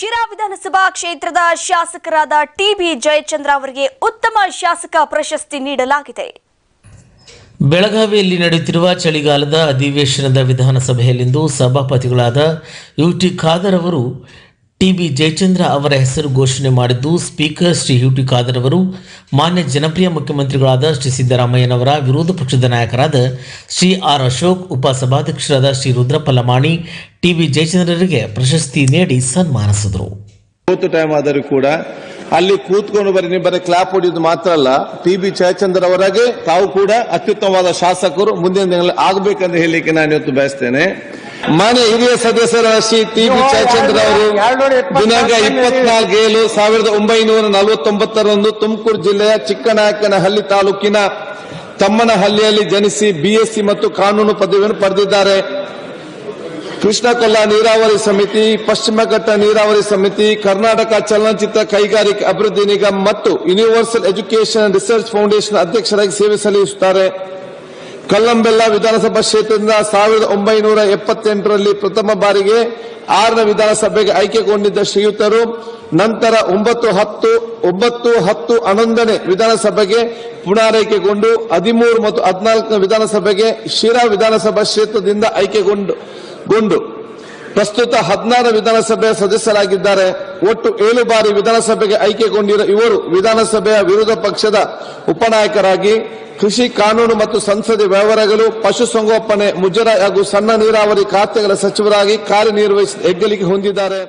ಶಿರಾ ವಿಧಾನಸಭಾ ಕ್ಷೇತ್ರದ ಶಾಸಕರಾದ ಟಿಬಿ ಜಯಚಂದ್ರ ಅವರಿಗೆ ಉತ್ತಮ ಶಾಸಕ ಪ್ರಶಸ್ತಿ ನೀಡಲಾಗಿದೆ. ಬೆಳಗಾವಿಯಲ್ಲಿ ನಡೆಯುತ್ತಿರುವ ಚಳಿಗಾಲದ ಅಧಿವೇಶನದ ವಿಧಾನಸಭೆಯಲ್ಲಿಂದು ಸಭಾಪತಿಗಳಾದ ಯು ಟಿ ಖಾದರ್ ಅವರು ಟಿ ಬಿ ಜಯಚಂದ್ರ ಅವರ ಹೆಸರು ಘೋಷಣೆ ಮಾಡಿದ್ದು, speaker Shri U T Khader ಅವರು, ಮಾನ್ಯ ಜನಪ್ರಿಯ ಮುಖ್ಯಮಂತ್ರಿಗಳಾದ ಶ್ರೀ ಸಿದ್ದರಾಮಯ್ಯನವರ ವಿರೋಧ ಪಕ್ಷದ ನಾಯಕರಾದ ಶ್ರೀ ಆರ್ ಅಶೋಕ್, ಉಪಸಭಾಧ್ಯಕ್ಷರಾದ ಶ್ರೀ ರುದ್ರಪ್ಪ ಲಮಾಣಿ ಟಿ ಬಿ ಜಯಚಂದ್ರರಿಗೆ ಪ್ರಶಸ್ತಿ ನೀಡಿ ಸನ್ಮಾನಿಸಿದರು. ಟೈಮ್ ಆದರೂ ಕೂಡ ಅಲ್ಲಿ ಕೂತ್ಕೊಂಡು ಬರೀ ಬರೀ ಕ್ಲಾಪ್ ಹೊಡೆಯೋದು ಮಾತ್ರ ಅಲ್ಲ, ಟಿ ಬಿ ಜಯಚಂದ್ರ ಅವರಾಗೆ ತಾವು ಕೂಡ ಅತ್ಯುತ್ತಮವಾದ ಶಾಸಕರು ಮುಂದಿನ ದಿನಗಳಲ್ಲಿ ಆಗಬೇಕಂತ ಹೇಳಲಿಕ್ಕೆ ನಾನು ಇವತ್ತು ಬಯಸ್ತೇನೆ. ಮಾನ್ಯ ಹಿರಿಯ ಸದಸ್ಯರ ಶ್ರೀ ಟಿ ಬಿ ಜಯಚಂದ್ರ ಅವರು ದಿನಾಂಕ ಇಪ್ಪತ್ನಾಲ್ಕು ಏಳು ಸಾವಿರದ ಒಂಬೈನೂರ ನಲವತ್ತೊಂಬತ್ತರಂದು ತುಮಕೂರು ಜಿಲ್ಲೆಯ ಚಿಕ್ಕನಾಯಕನಹಳ್ಳಿ ತಾಲೂಕಿನ ತಮ್ಮನಹಳ್ಳಿಯಲ್ಲಿ ಜನಿಸಿ ಬಿಎಸ್ಸಿ ಮತ್ತು ಕಾನೂನು ಪದವಿಯನ್ನು ಪಡೆದಿದ್ದಾರೆ. ಕೃಷ್ಣ ಕೊಲ್ಲ ನೀರಾವರಿ ಸಮಿತಿ ಪಶ್ಚಿಮ ಘಟ್ಟ ನೀರಾವರಿ ಸಮಿತಿ ಕರ್ನಾಟಕ ಚಲನಚಿತ್ರ ಕೈಗಾರಿಕೆ ಅಭಿವೃದ್ಧಿ ನಿಗಮ ಮತ್ತು ಯೂನಿವರ್ಸಲ್ ಎಜುಕೇಷನ್ ರಿಸರ್ಚ್ ಫೌಂಡೇಶನ್ ಅಧ್ಯಕ್ಷರಾಗಿ ಸೇವೆ ಸಲ್ಲಿಸುತ್ತಾರೆ. ಕಲ್ಲಂಬೆಲ್ಲ ವಿಧಾನಸಭಾ ಕ್ಷೇತ್ರದಿಂದ ಸಾವಿರದ ಒಂಬೈನೂರ ಎಪ್ಪತ್ತೆಂಟರಲ್ಲಿ ಪ್ರಥಮ ಬಾರಿಗೆ ಆರನೇ ವಿಧಾನಸಭೆಗೆ ಆಯ್ಕೆಗೊಂಡಿದ್ದ ಶ್ರೀಯುತರು, ನಂತರ ಒಂಬತ್ತು ಹತ್ತು ಒಂಬತ್ತು ಹತ್ತು ಹನ್ನೊಂದನೇ ವಿಧಾನಸಭೆಗೆ ಪುನರಾಯ್ಕೆಗೊಂಡು ಹದಿಮೂರು ಮತ್ತು ಹದಿನಾಲ್ಕನೇ ವಿಧಾನಸಭೆಗೆ ಶಿರಾ ವಿಧಾನಸಭಾ ಕ್ಷೇತ್ರದಿಂದ ಆಯ್ಕೆಗೊಂಡು ಗೊಂಡು. ಪ್ರಸ್ತುತ ಹದಿನಾರು ವಿಧಾನಸಭೆಯ ಸದಸ್ಯರಾಗಿದ್ದಾರೆ. ಒಟ್ಟು ಏಳು ಬಾರಿ ವಿಧಾನಸಭೆಗೆ ಆಯ್ಕೆಗೊಂಡಿರುವ ಇವರು ವಿಧಾನಸಭೆಯ ವಿರೋಧ ಪಕ್ಷದ ಉಪನಾಯಕರಾಗಿ ಕೃಷಿ ಕಾನೂನು ಮತ್ತು ಸಂಸದೀಯ ವ್ಯವಹಾರಗಳು ಪಶುಸಂಗೋಪನೆ ಮುಜರ ಹಾಗೂ ಸಣ್ಣ ನೀರಾವರಿ ಖಾತೆಗಳ ಸಚಿವರಾಗಿ ಕಾರ್ಯನಿರ್ವಹಿಸಿ ಹೆಗ್ಗಳಿಕೆ ಹೊಂದಿದ್ದಾರೆ.